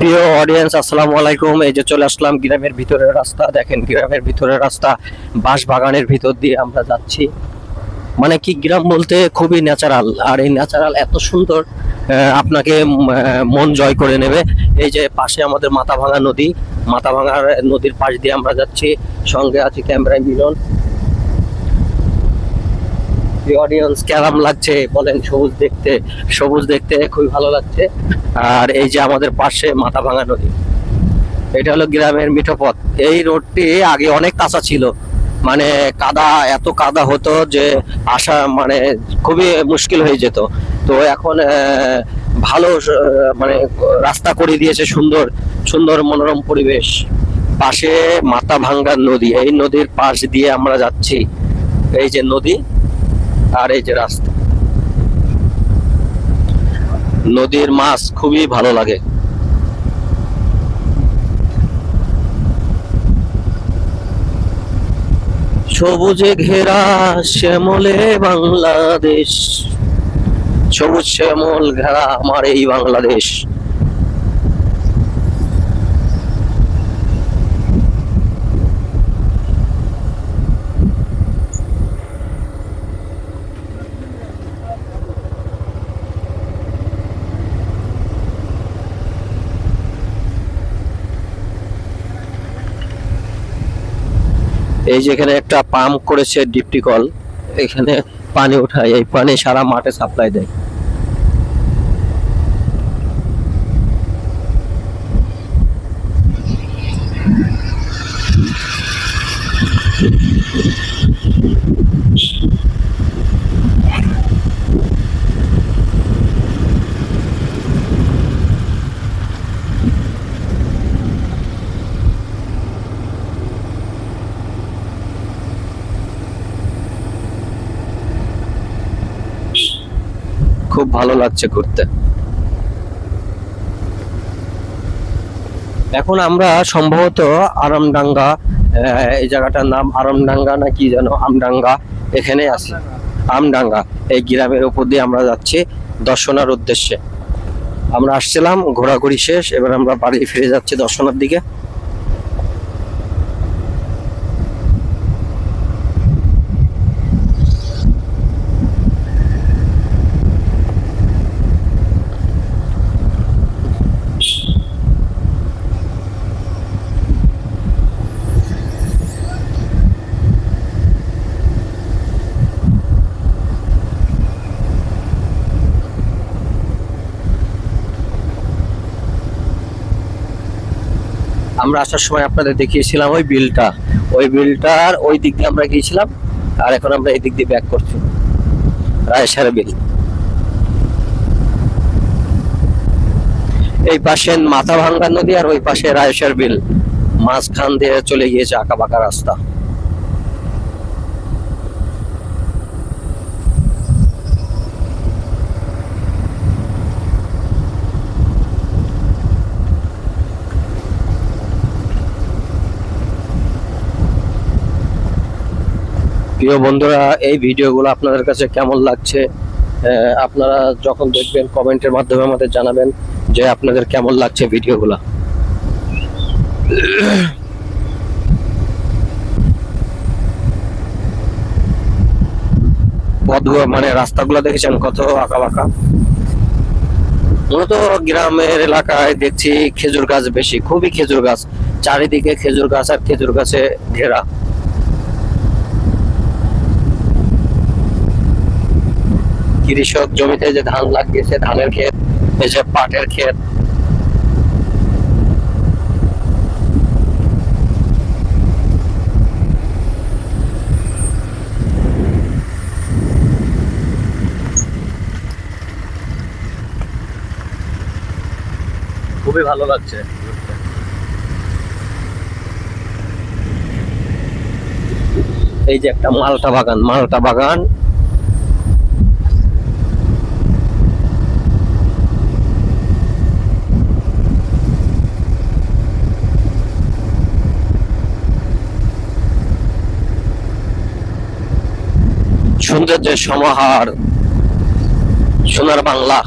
প্রিয় অডিয়েন্স আসসালামু আলাইকুম। এই যে চলে আসলাম গ্রামের ভিতরের রাস্তা। দেখেন গ্রামের ভিতরের রাস্তা বাঁশ বাগানের ভিতর দিয়ে আমরা যাচ্ছি। মানে কি গ্রাম বলতে? খুবই ন্যাচারাল আর এই ন্যাচারাল এত সুন্দর আপনাকে মন জয় করে নেবে। এই যে পাশে আমাদের মাথা ভাঙা নদী। মাথা ভাঙার নদীর পাশ দিয়ে আমরা যাচ্ছি। সঙ্গে আছে ক্যামেরায় মিলন। অডিয়েন্স কেমন লাগছে বলেন, সবুজ দেখতে সবুজ দেখতে খুবই ভালো লাগছে। আর এই যে আমাদের পাশে মাথা ভাঙা নদী, এটা হলো গ্রামের মিঠো পথ এই রোডটি আগে অনেক কাঁচা ছিল। মানে কাদা, এত কাদা হতো যে আসা মানে খুবই মুশকিল হয়ে যেত। তো এখন ভালো মানে রাস্তা করে দিয়েছে সুন্দর সুন্দর মনোরম পরিবেশ। পাশে মাথা ভাঙ্গার নদী, এই নদীর পাশ দিয়ে আমরা যাচ্ছি। এই যে নদী আর এই যে রাস্তা। নদীর মাছ খুবই ভালো লাগে। সবুজে ঘেরা শ্যামলে বাংলাদেশ। সবুজ শ্যামল ঘেরা আমার এই বাংলাদেশ। এই যে এখানে একটা পাম্প করেছে ডিপটি কল এখানে পানি ওঠায়, এই পানি সারা মাঠে সাপ্লাই দেয়। খুব ভালো লাগছে ঘুরতে। এখন আমরা সম্ভবত আরামডাঙ্গা এই জায়গাটার নাম আরামডাঙ্গা না কি যেন, আমডাঙ্গা, এখানে আছি। আমডাঙ্গা, এই গ্রামের উপর দিয়ে আমরা যাচ্ছি দর্শনার উদ্দেশ্যে। আমরা আসছিলাম, ঘোরাঘুরি শেষ, এবার আমরা বাড়ি ফিরে যাচ্ছি দর্শনার দিকে। আমরা আসার সময় আপনাদের দেখিয়েছিলাম ওই বিলটা। ওই বিলটার ওই দিক দিয়ে আমরা গিয়েছিলাম, আর এখন আমরা এই দিক দিয়ে ব্যাক করছি। রায়সার বিল। এই পাশে মাথা ভাঙ্গা নদী আর ওই পাশে রায়সার বিল। মাঝখান দিয়ে চলে গিয়েছে আঁকা বাঁকা রাস্তা। প্রিয় বন্ধুরা, এই ভিডিওগুলো আপনাদের কাছে কেমন লাগছে আপনারা যখন দেখবেন কমেন্টের মাধ্যমে আমাদের জানাবেন যে আপনাদের কেমন লাগছে ভিডিওগুলো। মানে রাস্তাগুলো দেখেছেন কত আঁকা বাঁকা মূলত গ্রামের এলাকায় দেখছি খেজুর গাছ বেশি, খুবই খেজুর গাছ, চারিদিকে খেজুর গাছ আর খেজুর গাছে ঘেরা। কৃষক জমিতে যে ধান লাগিয়েছে, ধানের ক্ষেত যে পাটের ক্ষেত। খুবই ভালো লাগছে। এই যে একটা মালটা বাগান মালটা বাগান। সৌন্দর্যের সমাহার সোনার বাংলা।